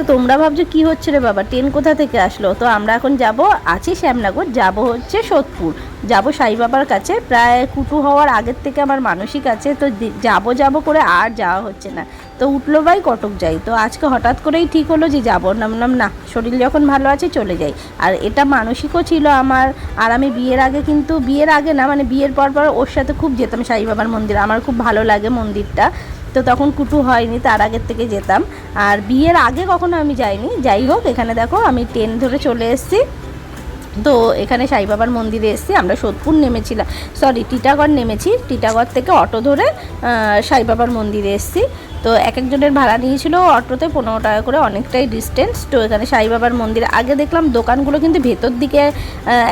তো তোমরা ভাবছ কি হচ্ছে রে বাবা? ট্রেন কোথা থেকে আসলো? তো আমরা এখন যাব, আছি শ্যামনগর, যাব হচ্ছে সোদপুর। যাব সাই বাবার কাছে। প্রায় কুটু হওয়ার আগের থেকে আমার মানসিক আছে, তো যাব যাব করে আর যাওয়া হচ্ছে না। তো উঠল ভাই, কটক যাই। তো আজকে হঠাৎ করেই ঠিক হলো যে যাব। নাম, না, শরীর যখন ভালো আছে চলে যাই। আর এটা মানসিকও ছিল আমার। আর আমি বিয়ের আগে কিন্তু, বিয়ের আগে না মানে বিয়ের পর পর ওর সাথে খুব যেতাম, সাই বাবার মন্দির। আমার খুব ভালো লাগে মন্দিরটা। তো তখন কুটু হয়নি, তার আগের থেকে যেতাম। আর বিয়ের আগে কখনো আমি যাইনি। যাই হোক, এখানে দেখো আমি ট্রেন ধরে চলে এসেছি। তো এখানে সাই বাবার মন্দিরে এসেছি আমরা সোদপুর নেমেছিলাম। সরি টিটাগড় নেমেছি। টিটাগড় থেকে অটো ধরে সাই বাবার মন্দিরে এসেছি। তো এক একজনের ভাড়া নিয়েছিল অটোতে পনেরো টাকা করে অনেকটাই ডিস্টেন্স তো এখানে সাই বাবার মন্দির। আগে দেখলাম দোকানগুলো কিন্তু ভেতর দিকে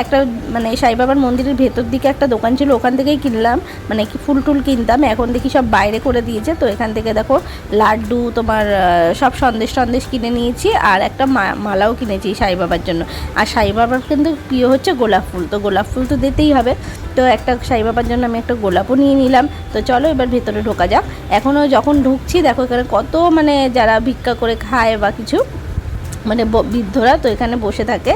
একটা মানে সাই বাবার মন্দিরের ভেতর দিকে একটা দোকান ছিল, ওখান থেকেই কিনলাম। মানে কি ফুল টুল কিনতাম, এখন দেখি সব বাইরে করে দিয়েছে। তো এখান থেকে দেখো লাড্ডু, তোমার সব সন্দেশ সন্দেশ কিনে নিয়েছি আর একটা মালাও কিনেছি সাই বাবার জন্য। আর সাই বাবার কিন্তু প্রিয় হচ্ছে গোলাপ ফুল। তো গোলাপ ফুল তো দিতেই হবে। তো একটা সাই বাবার জন্য আমি একটা গোলাপও নিয়ে নিলাম। তো চলো এবার ভেতরে ঢোকা যাক। এখনও যখন ঢুকছি, দেখো এখানে কত মানে যারা ভিক্ষা করে খায় বা কিছু। মানে বৃদ্ধরা তো এখানে বসে থাকে।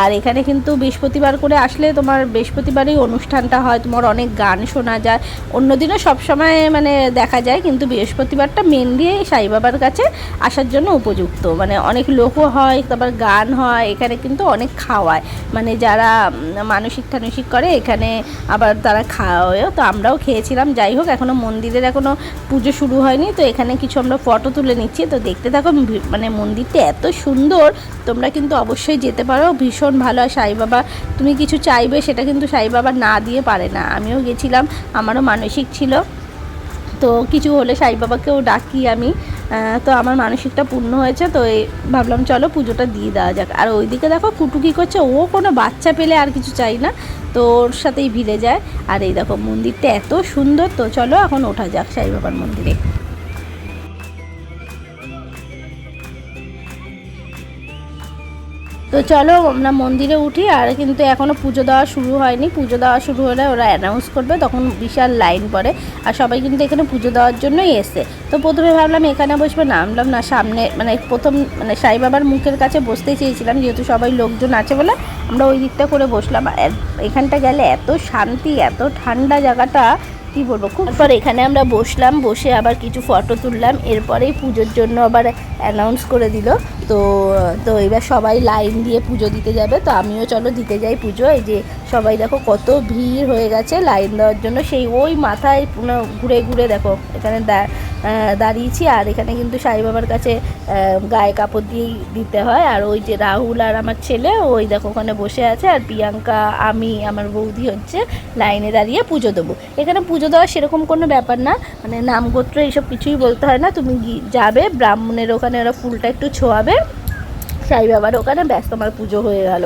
আর এখানে কিন্তু বৃহস্পতিবার করে আসলে তোমার বৃহস্পতিবারেই অনুষ্ঠানটা হয়, তোমার অনেক গান শোনা যায়। অন্যদিনও সবসময় মানে দেখা যায়, কিন্তু বৃহস্পতিবারটা মেনলি সাই বাবার কাছে আসার জন্য উপযুক্ত। মানে অনেক লোকও হয়, তারপর গান হয়, এখানে কিন্তু অনেক খাওয়ায়। মানে যারা মানসিক টানসিক করে, এখানে আবার তারা খাওয়ায়ও। তো আমরাও খেয়েছিলাম, যাই হোক এখনও মন্দিরের এখনও পুজো শুরু হয়নি। তো এখানে কিছু আমরা ফটো তুলে নিচ্ছি। তো দেখতে থাকো মানে মন্দিরটা এত সুন্দর। তোমরা কিন্তু অবশ্যই যেতে পারো। ভীষণ ভালো আর সাই বাবা। তুমি কিছু চাইবে সেটা কিন্তু সাই বাবা না দিয়ে পারে না। আমিও গেছিলাম, আমারও মানসিক ছিল। তো কিছু হলে সাই বাবাকেও ডাকি আমি। তো আমার মানসিকটা পূর্ণ হয়েছে, তো এই ভাবলাম চলো পুজোটা দিয়ে দেওয়া যাক। আর ওইদিকে দেখো কুটু কী করছে, ও কোনো বাচ্চা পেলে আর কিছু চাই না। তো ওর সাথেই ভিড়ে যায়। আর এই দেখো মন্দিরটা এত সুন্দর, তো চলো এখন ওঠা যাক সাই বাবার মন্দিরে। তো চলো আমরা মন্দিরে উঠি, আর কিন্তু এখনও পুজো দেওয়া শুরু হয়নি। পুজো দেওয়া শুরু হলে ওরা অ্যানাউন্স করবে, তখন বিশাল লাইন পড়ে। আর সবাই কিন্তু এখানে পুজো দেওয়ার জন্যই এসে তো প্রথমে ভাবলাম এখানে বসবে, নামলাম না, সামনে মানে প্রথম মানে সাই বাবার মুখের কাছে বসতে চেয়েছিলাম, যেহেতু সবাই লোকজন আছে বলে আমরা ওই দিকটা করে বসলাম। এখানটা গেলে এত শান্তি, এত ঠান্ডা জায়গাটা, কী বলব? খুব পর এখানে আমরা বসলাম, বসে আবার কিছু ফটো তুললাম। এরপরেই পুজোর জন্য আবার অ্যানাউন্স করে দিল। তো তো এবার সবাই লাইন দিয়ে পুজো দিতে যাবে। তো আমিও চলো দিতে যাই পুজো। এই যে সবাই দেখো কত ভিড় হয়ে গেছে লাইন দেওয়ার জন্য। সেই ওই মাথায় ঘুরে ঘুরে দেখো, এখানে দাঁড়িয়েছি। আর এখানে কিন্তু সাই বাবার কাছে গায়ে কাপড় দিয়েই দিতে হয়। আর ওই যে রাহুল আর আমার ছেলে, ওই দেখো ওখানে বসে আছে। আর প্রিয়াঙ্কা, আমি, আমার বৌদি হচ্ছে লাইনে দাঁড়িয়ে পুজো দেবো। এখানে পুজো দেওয়া সেরকম কোনো ব্যাপার না। মানে নামগোত্র এইসব কিছুই বলতে হয় না। তুমি যাবে, ব্রাহ্মণের ওখানে ওরা ফুলটা একটু ছোঁয়াবে। সাই বাবার ওখানে ব্যাস তোমার পুজো হয়ে গেল।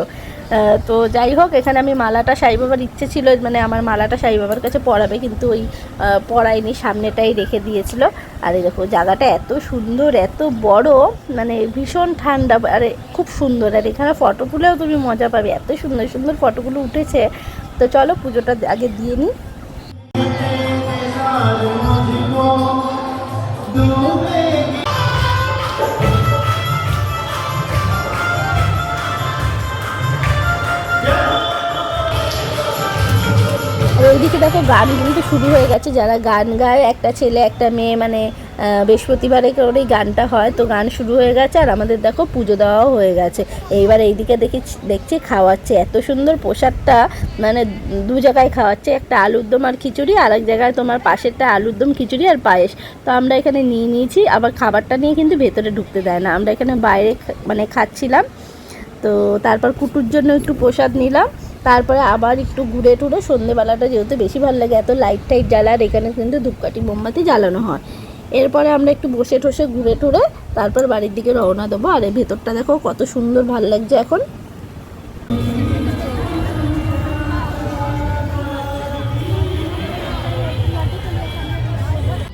তো যাই হোক এখানে আমি মালাটা সাই বাবার ইচ্ছে ছিল মানে আমার মালাটা সাই বাবার কাছে পড়াবে কিন্তু ওই আহ, পরায়নি সামনেটাই রেখে দিয়েছিল। আর দেখো জায়গাটা এত সুন্দর এত বড় মানে ভীষণ ঠান্ডা আরে খুব সুন্দর। আর এখানে ফটো তুলেও তুমি মজা পাবে এত সুন্দর সুন্দর ফটোগুলো উঠেছে। তো চলো পুজোটা আগে দিয়ে নিই। আর ওইদিকে দেখো গান কিন্তু শুরু হয়ে গেছে। যারা গান গায়, একটা ছেলে, একটা মেয়ে মানে বৃহস্পতিবারে করেই গানটা হয়, তো গান শুরু হয়ে গেছে। আর আমাদের দেখো পুজো দেওয়াও হয়ে গেছে। এইবার এইদিকে দেখি, দেখছি খাওয়াচ্ছে। এত সুন্দর প্রসাদটা মানে দু জায়গায় খাওয়াচ্ছে। একটা আলুর দম আর খিচুড়ি, আর এক জায়গায় তোমার পাশেরটা আলুর দম, খিচুড়ি আর পায়েস। তো আমরা এখানে নিয়ে নিয়েছি। আবার খাবারটা নিয়ে কিন্তু ভেতরে ঢুকতে দেয় না। আমরা এখানে বাইরে মানে খাচ্ছিলাম। তো তারপর কুটুর জন্য একটু প্রসাদ নিলাম। তারপরে আবার একটু ঘুরে টুরে সন্ধেবেলাটা যেহেতু বেশি ভালো লাগে, এত লাইট টাইট জ্বালার এখানে কিন্তু ধূপকাঠি মোমবাতি জ্বালানো হয়। এরপরে আমরা একটু বসে ঠসে ঘুরে টুরে তারপর বাড়ির দিকে রওনা দেবো। আর এই ভেতরটা দেখো কত সুন্দর ভালো লাগছে এখন।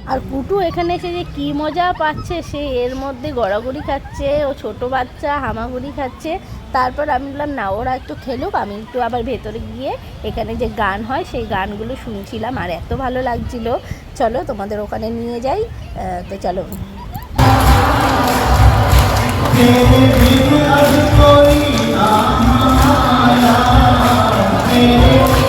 আর পুটু এখানে এসে যে কি মজা পাচ্ছে সে এর মধ্যে গড়াগড়ি খাচ্ছে ও ছোট বাচ্চা হামাগুড়ি খাচ্ছে তারপর আমি বললাম না ওরা একটু খেলুক আমি একটু আবার ভেতরে গিয়ে এখানে যে গান হয় সেই গানগুলো শুনছিলাম আর এত ভালো লাগছিল চলো তোমাদের ওখানে নিয়ে যাই আহ, তো চলো तेरे बिन अब कोई ना आया तेरे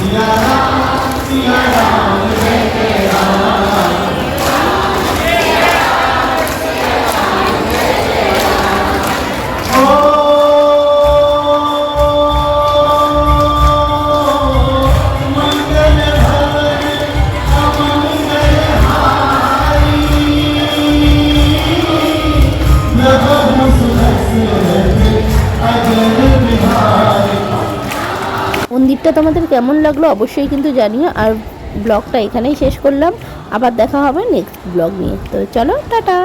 Siyara, Siyara. মন্দিরটা তোমাদের কেমন লাগল অবশ্যই কিন্তু জানিও। আর ব্লগটা এখানেই শেষ করলাম। আবার দেখা হবে নেক্সট ব্লগ নিয়ে। তো চলো, টাটা।